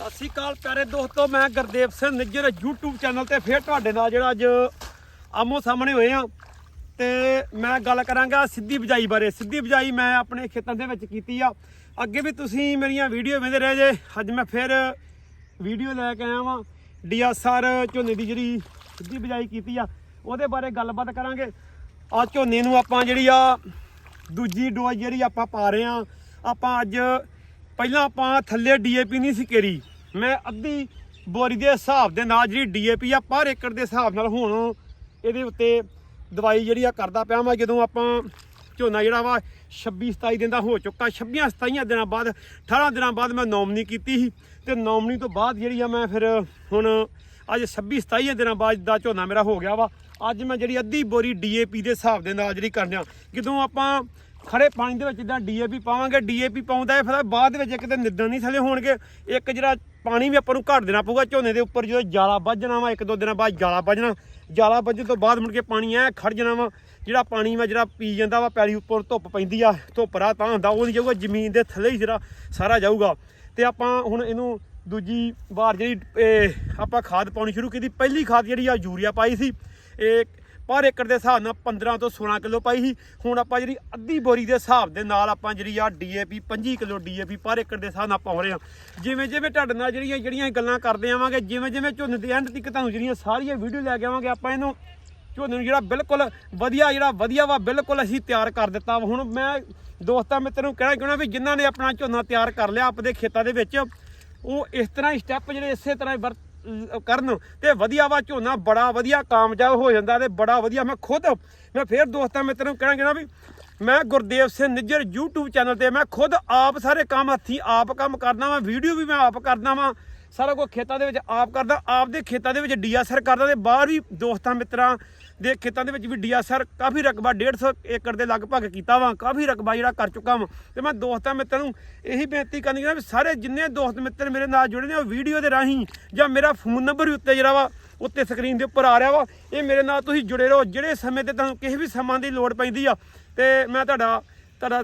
ਸਤਿ ਸ਼੍ਰੀ ਅਕਾਲ ਪਿਆਰੇ ਦੋਸਤੋ, ਮੈਂ ਗੁਰਦੇਵ ਸਿੰਘ ਨਿੱਜਰ YouTube ਚੈਨਲ ਤੇ ਫੇਰ ਤੁਹਾਡੇ ਨਾਲ ਜਿਹੜਾ ਅੱਜ ਆਮੋ ਸਾਹਮਣੇ ਹੋਏ ਆ ਤੇ ਮੈਂ ਗੱਲ ਕਰਾਂਗਾ ਸਿੱਧੀ ਬਜਾਈ ਬਾਰੇ। ਸਿੱਧੀ ਬਜਾਈ ਮੈਂ ਆਪਣੇ ਖੇਤਾਂ ਦੇ ਵਿੱਚ ਕੀਤੀ ਆ। ਅੱਗੇ ਵੀ ਤੁਸੀਂ ਮੇਰੀਆਂ ਵੀਡੀਓ ਵੇਖਦੇ ਰਹੇ ਜੇ। ਅੱਜ ਮੈਂ ਫਿਰ ਵੀਡੀਓ ਲੈ ਕੇ ਆਇਆ ਵਾਂ ਡੀਐਸਆਰ ਝੋਨੇ ਦੀ ਜਿਹੜੀ ਸਿੱਧੀ ਬਜਾਈ ਕੀਤੀ ਆ। ਉਹਦੇ ਬਾਰੇ ਗੱਲਬਾਤ ਕਰਾਂਗੇ। ਆ ਝੋਨੇ ਨੂੰ ਆਪਾਂ ਜਿਹੜੀ ਆ ਦੂਜੀ ਡੋਜ਼ ਜਿਹੜੀ ਆਪਾਂ ਪਾ ਰਹੇ ਆ ਆਪਾਂ ਅੱਜ ਪਹਿਲਾਂ ਆਪਾਂ ਥੱਲੇ ਡੀਏਪੀ ਨਹੀਂ ਸੀ ਕਰੀ ਮੈਂ ਅੱਧੀ ਬੋਰੀ ਦੇ ਹਿਸਾਬ ਦੇ ਨਾਲ ਜਿਹੜੀ ਡੀਏਪੀ ਆ ਪਰ ਏਕੜ ਦੇ ਹਿਸਾਬ ਨਾਲ ਹੁਣ ਇਹਦੇ ਉੱਤੇ ਦਵਾਈ ਜਿਹੜੀ ਆ ਕਰਦਾ ਪਿਆ ਮੈਂ ਜਦੋਂ ਆਪਾਂ ਝੋਨਾ ਜਿਹੜਾ ਵਾ 26 27 ਦਿਨ ਦਾ ਹੋ ਚੁੱਕਾ 26 27 ਦਿਨਾਂ ਬਾਅਦ 18 ਦਿਨਾਂ ਬਾਅਦ ਮੈਂ ਨੋਮਨੀ ਕੀਤੀ ਸੀ ਤੇ ਨੋਮਨੀ ਤੋਂ ਬਾਅਦ ਜਿਹੜੀ ਆ ਮੈਂ ਫਿਰ ਹੁਣ ਅੱਜ 26 27 ਦਿਨਾਂ ਬਾਅਦ ਦਾ ਝੋਨਾ ਮੇਰਾ ਹੋ ਗਿਆ ਵਾ। ਅੱਜ ਮੈਂ ਜਿਹੜੀ ਅੱਧੀ ਬੋਰੀ ਡੀਏਪੀ ਦੇ ਹਿਸਾਬ ਦੇ ਨਾਲ ਜਿਹੜੀ ਕਰਨਿਆ ਜਦੋਂ ਆਪਾਂ ਖੜੇ ਪਾਣੀ ਦੇ ਵਿੱਚ ਜਿੱਦਾਂ ਡੀਏਪੀ ਪਾਵਾਂਗੇ, ਡੀਏਪੀ ਪਾਉਂਦਾ ਹੈ ਫਿਰ ਬਾਅਦ ਦੇ ਵਿੱਚ ਕਿਤੇ ਨਿੱਦਣ ਨਹੀਂ ਥੱਲੇ ਹੋਣਗੇ, ਇੱਕ ਜਿਹੜਾ ਪਾਣੀ ਵੀ ਆਪਾਂ ਨੂੰ ਘੱਟ ਦੇਣਾ ਪਊਗਾ, ਝੋਨੇ ਦੇ ਉੱਪਰ ਜਦੋਂ ਜਾਲਾ ਵੱਜਣਾ ਵਾ, ਇੱਕ ਦੋ ਦਿਨਾਂ ਬਾਅਦ ਜਾਲਾ ਵੱਜਣਾ ਜਾਲਾ ਵੱਜਣ ਤੋਂ ਬਾਅਦ ਮੁੜ ਕੇ ਪਾਣੀ ਐ ਖੜ ਜਾਣਾ ਵਾ, ਜਿਹੜਾ ਪਾਣੀ ਵਾ, ਜਿਹੜਾ ਪੀ ਜਾਂਦਾ ਵਾ, ਪੈਲੀ ਉੱਪਰ ਧੁੱਪ ਪੈਂਦੀ ਆ, ਧੁੱਪ ਰਾ ਤਾਂ ਹੁੰਦਾ, ਉਹ ਨਹੀਂ ਜਾਊਗਾ, ਜ਼ਮੀਨ ਦੇ ਥੱਲੇ ਹੀ ਜਿਹੜਾ ਸਾਰਾ ਜਾਊਗਾ। ਤੇ ਆਪਾਂ ਹੁਣ ਇਹਨੂੰ ਦੂਜੀ ਵਾਰ ਜਿਹੜੀ ਇਹ ਆਪਾਂ ਖਾਦ ਪਾਉਣੀ ਸ਼ੁਰੂ ਕੀਤੀ, ਪਹਿਲੀ ਖਾਦ ਜਿਹੜੀ ਆ ਯੂਰੀਆ ਪਾਈ ਸੀ, ਇਹ ਪਰ ਏਕੜ ਦੇ ਹਿਸਾਬ ਨਾਲ 15 ਤੋਂ 16 ਕਿਲੋ ਪਾਈ ਸੀ। ਹੁਣ ਆਪਾਂ ਜਿਹੜੀ ਅੱਧੀ ਬੋਰੀ ਦੇ ਹਿਸਾਬ ਦੇ ਨਾਲ ਆਪਾਂ ਜਿਹੜੀ ਆ ਡੀਏਪੀ 25 ਕਿਲੋ ਡੀਏਪੀ ਪਰ ਏਕੜ ਦੇ ਹਿਸਾਬ ਨਾਲ ਪਾਉ ਰਹੇ ਹਾਂ। ਜਿਵੇਂ ਜਿਵੇਂ ਤੁਹਾਡੇ ਨਾਲ ਜਿਹੜੀਆਂ ਜਿਹੜੀਆਂ ਗੱਲਾਂ ਕਰਦੇ ਆਵਾਂਗੇ ਜਿਵੇਂ ਜਿਵੇਂ ਝੋਨੇ ਦੇ ਐਂਡ ਤੱਕ ਤੁਹਾਨੂੰ ਜਿਹੜੀਆਂ ਸਾਰੀਆਂ ਵੀਡੀਓ ਲੈ ਕੇ ਆਵਾਂਗੇ, ਆਪਾਂ ਇਹਨੂੰ ਝੋਨੇ ਨੂੰ ਜਿਹੜਾ ਬਿਲਕੁਲ ਵਧੀਆ, ਜਿਹੜਾ ਵਧੀਆ ਵਾ, ਬਿਲਕੁਲ ਅਸੀਂ ਤਿਆਰ ਕਰ ਦਿੱਤਾ ਵਾ। ਹੁਣ ਮੈਂ ਦੋਸਤਾਂ ਮਿੱਤਰਾਂ ਨੂੰ ਕਹਿਣਾ ਚਾਹੁੰਦਾ ਵੀ ਜਿਨ੍ਹਾਂ ਨੇ ਆਪਣਾ ਝੋਨਾ ਤਿਆਰ ਕਰ ਲਿਆ ਆਪਦੇ ਖੇਤਾਂ ਦੇ ਵਿੱਚ, ਉਹ ਇਸ ਤਰ੍ਹਾਂ ਹੀ ਸਟੈਪ ਜਿਹੜੇ ਇਸੇ ਤਰ੍ਹਾਂ ਹੀ ਵਰਤ ਕਰਨ ਤੇ ਵਧੀਆ ਵਾ, ਝੋਨਾ ਬੜਾ ਵਧੀਆ, ਕਾਮਯਾਬ ਹੋ ਜਾਂਦਾ ਤੇ ਬੜਾ ਵਧੀਆ। ਮੈਂ ਖੁਦ, ਮੈਂ ਫੇਰ ਦੋਸਤਾਂ ਮਿੱਤਰਾਂ ਨੂੰ ਕਹਿਣਾ ਚਾਹੁੰਦਾ ਵੀ ਮੈਂ ਗੁਰਦੇਵ ਸਿੰਘ ਨਿੱਜਰ YouTube ਚੈਨਲ ਤੇ ਮੈਂ ਖੁਦ ਆਪ ਸਾਰੇ ਕੰਮ ਹੱਥੀ ਆਪ ਕੰਮ ਕਰਦਾ ਵਾਂ ਵੀਡੀਓ ਵੀ ਮੈਂ ਆਪ ਕਰਦਾ ਵਾਂ। ਸਾਰਾ ਕੁਝ ਖੇਤਾਂ ਦੇ ਵਿੱਚ ਆਪ ਕਰਦਾ, ਆਪਦੇ ਖੇਤਾਂ ਦੇ ਵਿੱਚ ਡੀਐਸਆਰ ਕਰਦਾ ਤੇ ਬਾਹਰ ਵੀ ਦੋਸਤਾਂ ਮਿੱਤਰਾਂ ਦੇ ਖੇਤਾਂ ਦੇ ਵਿੱਚ ਵੀ ਡੀਐਸਆਰ ਕਾਫੀ ਰਕਬਾ 150 ਏਕੜ ਦੇ ਲਗਭਗ ਕੀਤਾ ਵਾ, ਕਾਫੀ ਰਕਬਾ ਜਿਹੜਾ ਕਰ ਚੁੱਕਾ ਵਾਂ। ਤੇ ਮੈਂ ਦੋਸਤਾਂ ਮਿੱਤਰਾਂ ਨੂੰ ਇਹੀ ਬੇਨਤੀ ਕਰਨੀ ਚਾਹੁੰਦਾ ਵੀ ਸਾਰੇ ਜਿੰਨੇ ਦੋਸਤ ਮਿੱਤਰ ਮੇਰੇ ਨਾਲ ਜੁੜੇ ਨੇ ਉਹ ਵੀਡੀਓ ਦੇ ਰਾਹੀਂ ਜਾਂ ਮੇਰਾ ਫੋਨ ਨੰਬਰ ਵੀ ਉੱਤੇ ਜਿਹੜਾ ਵਾ, ਉੱਤੇ ਸਕਰੀਨ ਦੇ ਉੱਪਰ ਆ ਰਿਹਾ ਵਾ, ਇਹ ਮੇਰੇ ਨਾਲ ਤੁਸੀਂ ਜੁੜੇ ਰਹੋ। ਜਿਹੜੇ ਸਮੇਂ ਤੇ ਤੁਹਾਨੂੰ ਕਿਸੇ ਵੀ ਸਮਾਂ ਦੀ ਲੋੜ ਪੈਂਦੀ ਆ, ਤੇ ਮੈਂ ਤੁਹਾਡਾ ਤੁਹਾਡਾ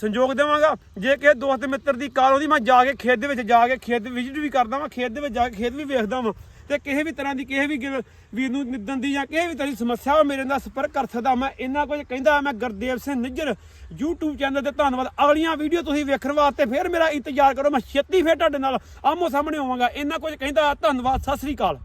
ਸੰਯੋਗ ਦੇਵਾਂਗਾ। ਜੇ ਕਿਸੇ ਦੋਸਤ ਮਿੱਤਰ ਦੀ ਕਾਲ ਆਉਂਦੀ, ਮੈਂ ਜਾ ਕੇ ਖੇਤ ਦੇ ਵਿੱਚ, ਜਾ ਕੇ ਖੇਤ ਵਿਜ਼ਿਟ ਵੀ ਕਰਦਾ ਵਾਂ, ਖੇਤ ਦੇ ਵਿੱਚ ਜਾ ਕੇ ਖੇਤ ਵੀ ਵੇਖਦਾ ਵਾਂ। ਤੇ ਕਿਸੇ ਵੀ ਤਰ੍ਹਾਂ ਦੀ, ਕਿਸੇ ਵੀ ਗਿ- ਵੀਰ ਨੂੰ ਨਿਦਣ ਦੀ ਜਾਂ ਕਿਸੇ ਵੀ ਤਰ੍ਹਾਂ ਦੀ ਸਮੱਸਿਆ ਹੋ ਮੇਰੇ ਨਾਲ ਸੰਪਰਕ ਕਰ ਸਕਦਾ ਮੈਂ। ਇੰਨਾ ਕੁਝ ਕਹਿੰਦਾ ਮੈਂ ਗੁਰਦੇਵ ਸਿੰਘ ਨਿੱਜਰ, YouTube ਚੈਨਲ ਤੇ ਧੰਨਵਾਦ। ਅਗਲੀਆਂ ਵੀਡੀਓ ਤੁਸੀਂ ਵੇਖਣ ਵਾਸਤੇ ਫਿਰ ਮੇਰਾ ਇੰਤਜ਼ਾਰ ਕਰੋ। ਮੈਂ ਛੇਤੀ ਫਿਰ ਤੁਹਾਡੇ ਨਾਲ ਆਮੋ ਸਾਹਮਣੇ ਹੋਵਾਂਗਾ। ਇੰਨਾ ਕੁਝ ਕਹਿੰਦਾ, ਧੰਨਵਾਦ। ਸਤਿ ਸ੍ਰੀ ਅਕਾਲ।